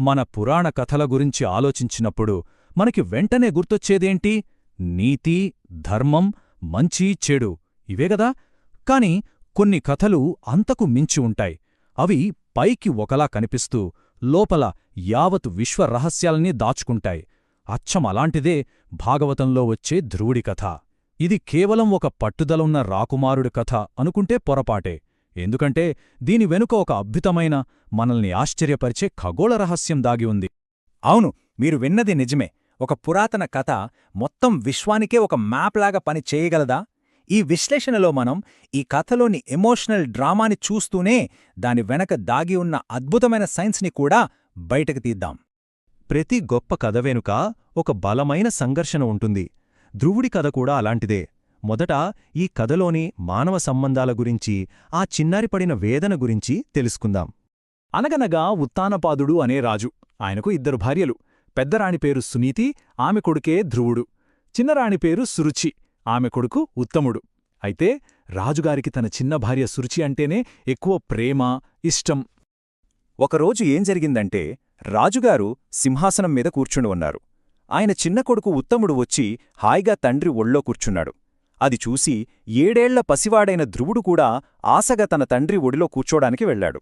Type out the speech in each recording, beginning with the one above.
మన పురాణ కథల గురించి ఆలోచించినప్పుడు మనకి వెంటనే గుర్తొచ్చేదేంటి? నీతి ధర్మం మంచి చెడు ఇవేగదా కాని కొన్ని కథలు అంతకు మించి ఉంటాయి. అవి పైకి ఒకలా కనిపిస్తూ లోపల యావత్ విశ్వరహస్యాల్ని దాచుకుంటాయి. అచ్చం అలాంటిదే భాగవతంలో వచ్చే ధ్రువుడి కథ. ఇది కేవలం ఒక పట్టుదల ఉన్న రాకుమారుడి కథ అనుకుంటే పొరపాటే. ఎందుకంటే దీని వెనుక ఒక అద్భుతమైన మనల్ని ఆశ్చర్యపరిచే ఖగోళ రహస్యం దాగి ఉంది. అవును మీరు విన్నది నిజమే. ఒక పురాతన కథ మొత్తం విశ్వానికే ఒక మ్యాప్లాగా పని చేయగలదా? ఈ విశ్లేషణలో మనం ఈ కథలోని ఎమోషనల్ డ్రామాని చూస్తూనే దాని వెనక దాగి ఉన్న అద్భుతమైన సైన్స్ని కూడా బయటకు తీద్దాం. ప్రతి గొప్ప కథ వెనుక ఒక బలమైన సంఘర్షణ ఉంటుంది. ధ్రువుడి కథ కూడా అలాంటిదే. మొదట ఈ కథలోని మానవ సంబంధాల గురించి ఆ చిన్నారిపడిన వేదన గురించి తెలుసుకుందాం. అనగనగా ఉత్తానపాదుడు అనే రాజు. ఆయనకు ఇద్దరు భార్యలు. పెద్దరాణి పేరు సునీతి ఆమె కొడుకే ధ్రువుడు. చిన్నరాణి పేరు సురుచి ఆమె కొడుకు ఉత్తముడు. అయితే రాజుగారికి తన చిన్న భార్య సురుచి అంటేనే ఎక్కువ ప్రేమ ఇష్టం. ఒకరోజు ఏం జరిగిందంటే రాజుగారు సింహాసనం మీద కూర్చుని ఉన్నారు. ఆయన చిన్న కొడుకు ఉత్తముడు వచ్చి హాయిగా తండ్రి ఒళ్ళో కూర్చున్నాడు. అది చూసి ఏడేళ్ళ పసివాడైన ధ్రువుడు కూడా ఆశగా తన తండ్రి ఒడిలో కూర్చోడానికి వెళ్ళాడు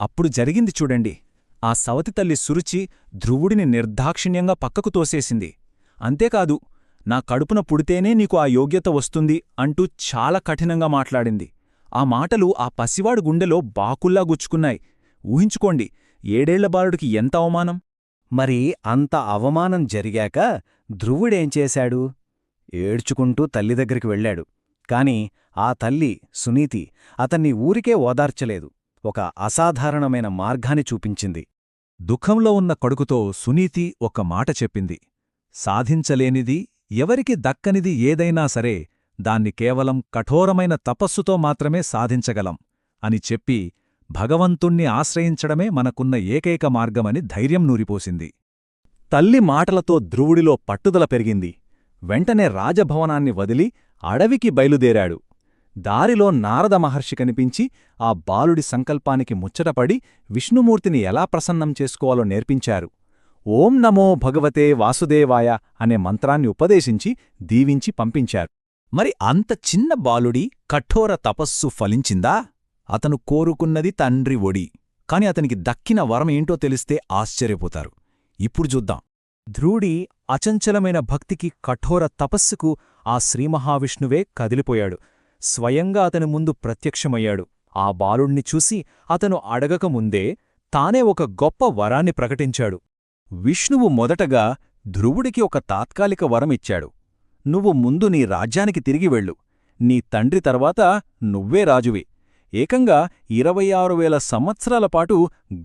అప్పుడు జరిగింది చూడండి. ఆ సవతి తల్లి సురుచి ధ్రువుడిని నిర్దాక్షిణ్యంగా పక్కకు తోసేసింది. అంతేకాదు నా కడుపున పుడితేనే నీకు ఆ యోగ్యత వస్తుంది అంటూ చాలా కఠినంగా మాట్లాడింది. ఆ మాటలు ఆ పసివాడు గుండెలో బాకుల్లా గుచ్చుకున్నాయి. ఊహించుకోండి ఏడేళ్ళ బాలుడికి ఎంత అవమానం? మరి అంత అవమానం జరిగాక ధ్రువుడేం చేశాడు? ఏడ్చుకుంటూ తల్లి దగ్గరికి వెళ్ళాడు. కాని ఆ తల్లి సునీతి అతన్ని ఊరికే ఓదార్చలేదు. ఒక అసాధారణమైన మార్గాన్ని చూపించింది. దుఃఖంలో ఉన్న కొడుకుతో సునీతి ఒక మాట చెప్పింది. సాధించలేనిది ఎవరికి దక్కనిది ఏదైనా సరే దాన్ని కేవలం కఠోరమైన తపస్సుతో మాత్రమే సాధించగలం అని చెప్పి భగవంతుణ్ణి ఆశ్రయించడమే మనకున్న ఏకైక మార్గమని ధైర్యం నూరిపోసింది. తల్లి మాటలతో ధ్రువుడిలో పట్టుదల పెరిగింది. వెంటనే రాజభవనాన్ని వదిలి అడవికి బయలుదేరాడు. దారిలో నారద మహర్షి కనిపించి ఆ బాలుడి సంకల్పానికి ముచ్చటపడి విష్ణుమూర్తిని ఎలా ప్రసన్నం చేసుకోవాలో నేర్పించారు. ఓం నమో భగవతే వాసుదేవాయ అనే మంత్రాన్ని ఉపదేశించి దీవించి పంపించారు. మరి అంత చిన్న బాలుడి కఠోర తపస్సు ఫలించిందా? అతను కోరుకున్నది తండ్రి ఒడి. కాని అతనికి దక్కిన వరం ఏంటో తెలిస్తే ఆశ్చర్యపోతారు. ఇప్పుడు చూద్దాం. ధ్రువుడి అచంచలమైన భక్తికి కఠోర తపస్సుకు ఆ శ్రీమహావిష్ణువే కదిలిపోయాడు. స్వయంగా అతని ముందు ప్రత్యక్షమయ్యాడు. ఆ బాలుణ్ణి చూసి అతను అడగకముందే తానే ఒక గొప్ప వరాన్ని ప్రకటించాడు. విష్ణువు మొదటగా ధ్రువుడికి ఒక తాత్కాలిక వరమిచ్చాడు నువ్వు ముందు నీ రాజ్యానికి తిరిగి వెళ్ళు. నీ తండ్రి తర్వాత నువ్వే రాజువి. ఏకంగా ఇరవై ఆరు వేల సంవత్సరాల పాటు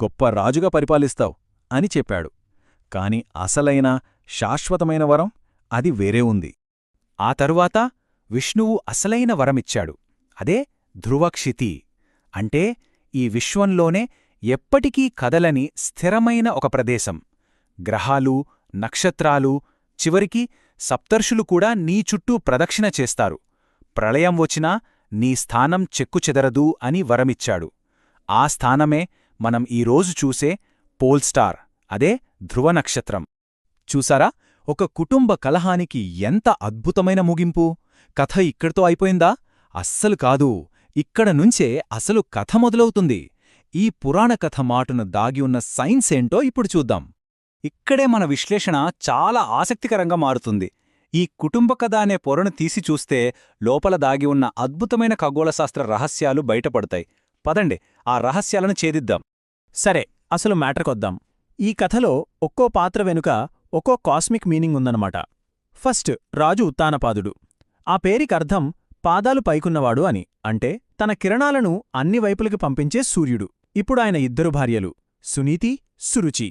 గొప్ప రాజుగా పరిపాలిస్తావు అని చెప్పాడు. కాని అసలైన శాశ్వతమైన వరం అది వేరే ఉంది. ఆ తరువాత విష్ణువు అసలైన వరమిచ్చాడు. అదే ధ్రువక్షితి. అంటే ఈ విశ్వంలోనే ఎప్పటికీ కదలని స్థిరమైన ఒక ప్రదేశం. గ్రహాలు నక్షత్రాలు చివరికి సప్తర్షులు కూడా నీ చుట్టూ ప్రదక్షిణ చేస్తారు. ప్రళయం వచ్చినా నీ స్థానం చెక్కుచెదరదు అని వరమిచ్చాడు. ఆ స్థానమే మనం ఈరోజు చూసే పోల్స్టార్ అదే ధ్రువ నక్షత్రం. చూసారా? ఒక కుటుంబ కలహానికి ఎంత అద్భుతమైన ముగింపు! కథ ఇక్కడితో అయిపోయిందా? అస్సలు కాదు! ఇక్కడ నుంచే అసలు కథ మొదలవుతుంది. ఈ పురాణ కథ మాటున దాగి ఉన్న సైన్స్ ఏంటో ఇప్పుడు చూద్దాం. ఇక్కడే మన విశ్లేషణ చాలా ఆసక్తికరంగా మారుతుంది. ఈ కుటుంబ కథ అనే పొరను తీసి చూస్తే లోపల దాగి ఉన్న అద్భుతమైన ఖగోళశాస్త్ర రహస్యాలు బయటపడతాయి. పదండి ఆ రహస్యాలను ఛేదిద్దాం. సరే అసలు మ్యాటర్కొద్దాం. ఈ కథలో ఒక్కో పాత్ర వెనుక ఒక్కో కాస్మిక్ మీనింగ్ ఉందన్నమాట. ఫస్ట్ రాజు ఉత్తానపాదుడు ఆ పేరికర్థం పాదాలు పైకున్నవాడు అని అంటే తన కిరణాలను అన్ని వైపులకి పంపించే సూర్యుడు. ఇప్పుడు ఆయన ఇద్దరు భార్యలు సునీతి సురుచి.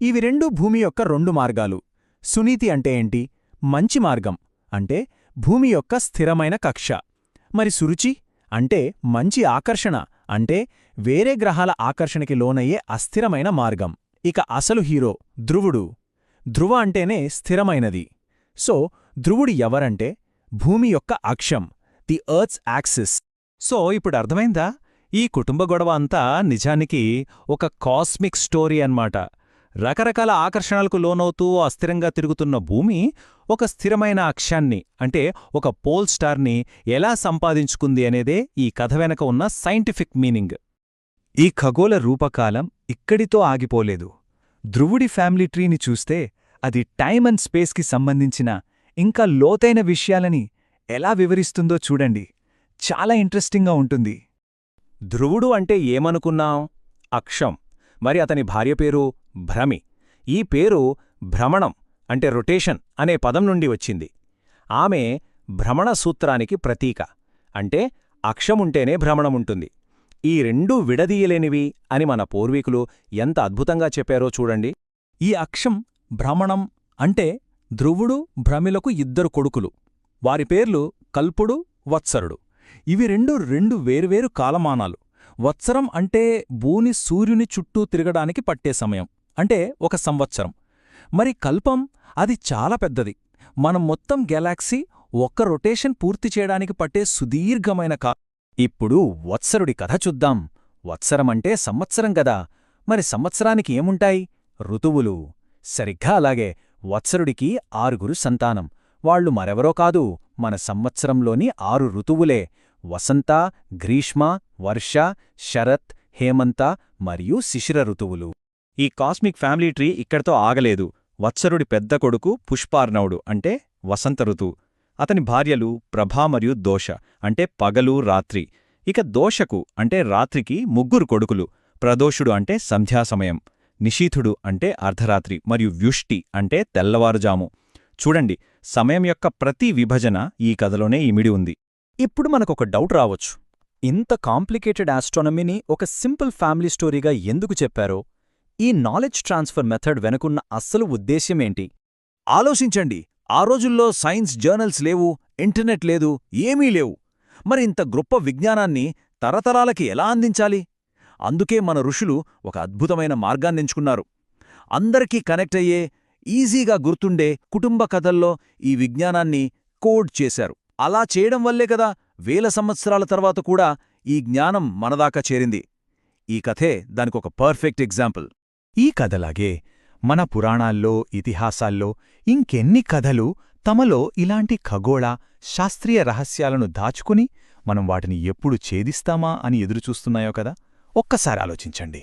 ఇవి రెండూ భూమి యొక్క రెండు మార్గాలు. సునీతి అంటే ఏంటి? మంచి మార్గం అంటే భూమి యొక్క స్థిరమైన కక్ష. మరి సురుచి అంటే మంచి ఆకర్షణ అంటే వేరే గ్రహాల ఆకర్షణకి లోనయ్యే అస్థిరమైన మార్గం. ఇక అసలు హీరో ధ్రువుడు. ధ్రువ అంటేనే స్థిరమైనది. సో ధ్రువుడు ఎవరంటే భూమి యొక్క అక్షం ది ఎర్త్స్ యాక్సిస్. సో ఇప్పుడు అర్థమైందా? ఈ కుటుంబ గొడవ అంతా నిజానికి ఒక కాస్మిక్ స్టోరీ అన్మాట రకరకాల ఆకర్షణలకు లోనవుతూ అస్థిరంగా తిరుగుతున్న భూమి ఒక స్థిరమైన అక్షాన్ని అంటే ఒక పోల్ స్టార్ని ఎలా సంపాదించుకుంది అనేదే ఈ కథ వెనక ఉన్న సైంటిఫిక్ మీనింగ్. ఈ ఖగోళ రూపకాలం ఇక్కడితో ఆగిపోలేదు. ధ్రువుడి ఫ్యామిలీ ట్రీని చూస్తే అది టైమ్ అండ్ స్పేస్కి సంబంధించిన ఇంకా లోతైన విషయాలని ఎలా వివరిస్తుందో చూడండి. చాలా ఇంట్రెస్టింగ్గా ఉంటుంది. ధ్రువుడు అంటే ఏమనుకున్నాం? అక్షం. మరి అతని భార్య పేరు భ్రమి. ఈ పేరు భ్రమణం అంటే రొటేషన్ అనే పదం నుండి వచ్చింది. ఆమె భ్రమణ సూత్రానికి ప్రతీక. అంటే అక్షముంటేనే భ్రమణముంటుంది ఈ రెండూ విడదీయలేనివి అని మన పూర్వీకులు ఎంత అద్భుతంగా చెప్పారో చూడండి. ఈ అక్షం భ్రమణం అంటే ధ్రువుడు భ్రమిలకు ఇద్దరు కొడుకులు. వారి పేర్లు కల్పుడు వత్సరుడు. ఇవి రెండు రెండు వేర్వేరు కాలమానాలు. వత్సరం అంటే భూని సూర్యుని చుట్టూ తిరగడానికి పట్టే సమయం అంటే ఒక సంవత్సరం. మరి కల్పం అది చాలా పెద్దది. మనం మొత్తం గెలాక్సీ ఒక్క రొటేషన్ పూర్తి చేయడానికి పట్టే సుదీర్ఘమైన కా ఇప్పుడు వత్సరుడి కథ చూద్దాం. వత్సరమంటే సంవత్సరం గదా. మరి సంవత్సరానికి ఏముంటాయి? ఋతువులు. సరిగ్గా అలాగే వత్సరుడికి ఆరుగురు సంతానం. వాళ్ళు మరెవరో కాదు. మన సంవత్సరంలోని ఆరు ఋతువులే. వసంత గ్రీష్మ వర్ష శరత్ హేమంత మరియు శిశిర ఋతువులు. ఈ కాస్మిక్ ఫ్యామిలీ ట్రీ ఇక్కడితో ఆగలేదు. వత్సరుడి పెద్ద కొడుకు పుష్పార్ణవుడు అంటే వసంత ఋతువు అతని భార్యలు ప్రభా మరియు దోష అంటే పగలు రాత్రి. ఇక దోషకు అంటే రాత్రికి ముగ్గురు కొడుకులు. ప్రదోషుడు అంటే సంధ్యాసమయం. నిశీథుడు అంటే అర్ధరాత్రి మరియు వ్యుష్టి అంటే తెల్లవారుజాము. చూడండి సమయం యొక్క ప్రతి విభజన ఈ కథలోనే ఇమిడి ఉంది. ఇప్పుడు మనకొక డౌట్ రావచ్చు. ఇంత కాంప్లికేటెడ్ ఆస్ట్రానమీని ఒక సింపుల్ ఫ్యామిలీ స్టోరీగా ఎందుకు చెప్పారో? ఈ నాలెడ్జ్ ట్రాన్స్ఫర్ మెథడ్ వెనుకున్న అస్సలు ఉద్దేశ్యమేంటి? ఆలోచించండి. ఆ రోజుల్లో సైన్స్ జర్నల్స్ లేవు ఇంటర్నెట్ లేదు ఏమీ లేవు. మరి ఇంత గొప్ప విజ్ఞానాన్ని తరతరాలకి ఎలా అందించాలి? అందుకే మన ఋషులు ఒక అద్భుతమైన మార్గాన్నెంచుకున్నారు అందరికీ కనెక్ట్ అయ్యే ఈజీగా గుర్తుండే కుటుంబ కథల్లో ఈ విజ్ఞానాన్ని కోడ్ చేశారు. అలా చేయడం వల్లే కదా వేల సంవత్సరాల తర్వాత కూడా ఈ జ్ఞానం మనదాకా చేరింది. ఈ కథే దానికొక పర్ఫెక్ట్ ఎగ్జాంపుల్. ఈ కథలాగే మన పురాణాల్లో ఇతిహాసాల్లో ఇంకెన్ని కథలు తమలో ఇలాంటి ఖగోళ శాస్త్రీయ రహస్యాలను దాచుకుని మనం వాటిని ఎప్పుడు ఛేదిస్తామా అని ఎదురుచూస్తున్నాయో కదా? ఒక్కసారి ఆలోచించండి.